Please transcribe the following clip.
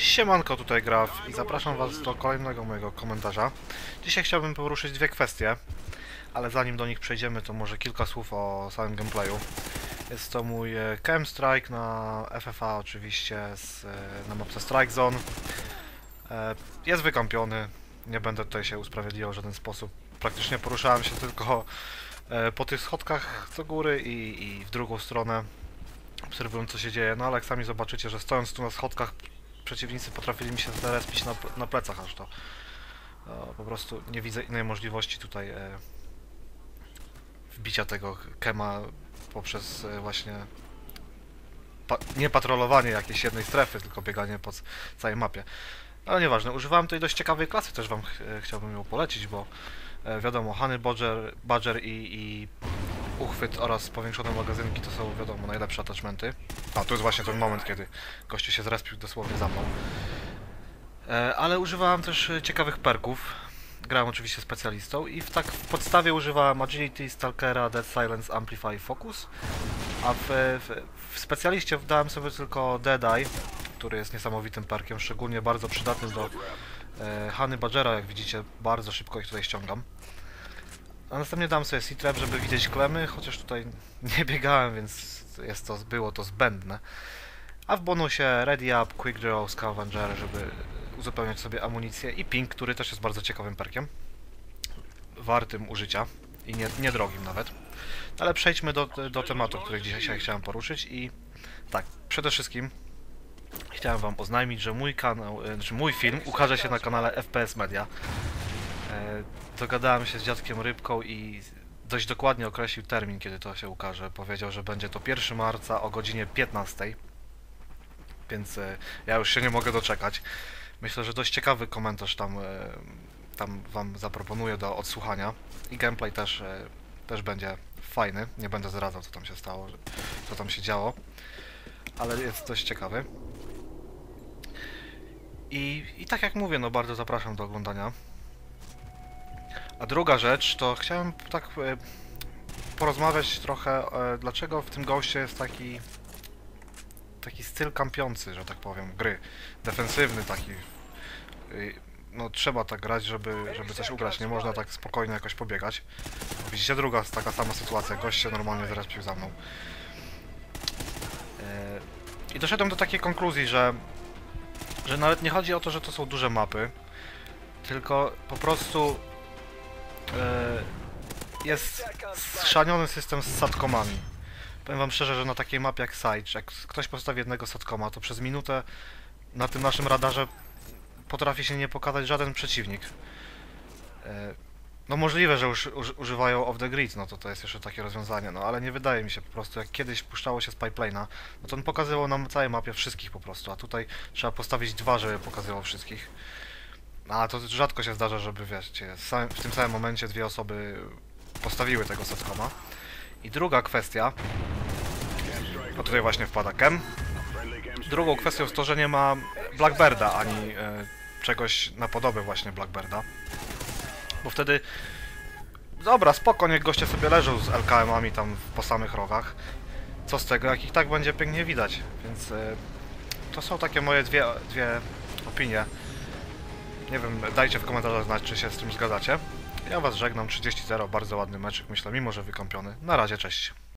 Siemanko, tutaj Graf i zapraszam was do kolejnego mojego komentarza. Dzisiaj chciałbym poruszyć dwie kwestie, ale zanim do nich przejdziemy, to może kilka słów o samym gameplayu. Jest to mój e, KM Strike na FFA oczywiście, z, e, na mapce Strike Zone. E, Jest wykampiony, nie będę tutaj się usprawiedliwiał w żaden sposób. Praktycznie poruszałem się tylko e, po tych schodkach do góry i, i w drugą stronę obserwując co się dzieje, no ale jak sami zobaczycie, że stojąc tu na schodkach przeciwnicy potrafili mi się zarespić na, na plecach aż to. E, po prostu nie widzę innej możliwości tutaj e, wbicia tego kema poprzez e, właśnie pa nie patrolowanie jakiejś jednej strefy, tylko bieganie po całej mapie. Ale nieważne, używałem tutaj dość ciekawej klasy, też wam ch chciałbym ją polecić, bo wiadomo, Honey Badger, Badger i, i uchwyt oraz powiększone magazynki to są wiadomo najlepsze attachmenty. A tu jest właśnie ten moment, kiedy gościu się zrespił dosłownie za mną. E, ale używałem też e, ciekawych perków. Grałem oczywiście specjalistą i w, tak w podstawie używałem Agility, Stalkera, Dead Silence, Amplify Focus. A w, w, w specjaliście wdałem sobie tylko Dead Eye, który jest niesamowitym perkiem, szczególnie bardzo przydatny do e, Hany Badgera, jak widzicie, bardzo szybko ich tutaj ściągam. A następnie dam sobie C-Trap, żeby widzieć klemy, chociaż tutaj nie biegałem, więc jest to, było to zbędne. A w bonusie Ready Up, Quick Draw, Scavenger, żeby uzupełniać sobie amunicję i Ping, który też jest bardzo ciekawym perkiem. Wartym użycia i nie, niedrogim nawet. Ale przejdźmy do, do tematu, który dzisiaj chciałem poruszyć i tak, przede wszystkim chciałem wam oznajmić, że mój kanał, e, znaczy mój film ukaże się na kanale FPS Media. E, Dogadałem się z dziadkiem Rybką i dość dokładnie określił termin, kiedy to się ukaże. Powiedział, że będzie to 1 marca o godzinie 15. Więc e, ja już się nie mogę doczekać. Myślę, że dość ciekawy komentarz tam, e, tam wam zaproponuję do odsłuchania. I gameplay też, też będzie fajny. Nie będę zdradzał, co tam się stało, co tam się działo. Ale jest dość ciekawy. I, I tak jak mówię, no bardzo zapraszam do oglądania. A druga rzecz, to chciałem tak e, porozmawiać trochę, e, dlaczego w tym goście jest taki taki styl kampiący, że tak powiem, gry. Defensywny taki. No trzeba tak grać, żeby, żeby coś ugrać. Nie można tak spokojnie jakoś pobiegać. Widzicie, druga taka sama sytuacja. Gość się normalnie zrespił za mną. E, I doszedłem do takiej konkluzji, że że nawet nie chodzi o to, że to są duże mapy, tylko po prostu jest schrzaniony system z satkomami. Powiem wam szczerze, że na takiej mapie jak Siege, jak ktoś postawi jednego satkoma, to przez minutę na tym naszym radarze potrafi się nie pokazać żaden przeciwnik. E, No możliwe, że już uż, używają off the grid, no to to jest jeszcze takie rozwiązanie, no ale nie wydaje mi się po prostu, jak kiedyś puszczało się z pipeline'a, no to on pokazywał nam całej mapie wszystkich po prostu, a tutaj trzeba postawić dwa, żeby pokazywał wszystkich. A to rzadko się zdarza, żeby wiecie, w tym samym momencie dwie osoby postawiły tego setkoma. I druga kwestia, bo tutaj właśnie wpada Kem. Drugą kwestią jest to, że nie ma Blackbirda ani e, czegoś na podobę właśnie Blackbirda. Bo wtedy dobra, spoko, niech goście sobie leżą z LKM-ami tam po samych rogach. Co z tego, jak ich tak będzie pięknie widać. Więc e, to są takie moje dwie, dwie opinie. Nie wiem, dajcie w komentarzach znać, czy się z tym zgadzacie. Ja was żegnam, 30-0, bardzo ładny meczek, myślę, mimo że wykąpiony. Na razie, cześć.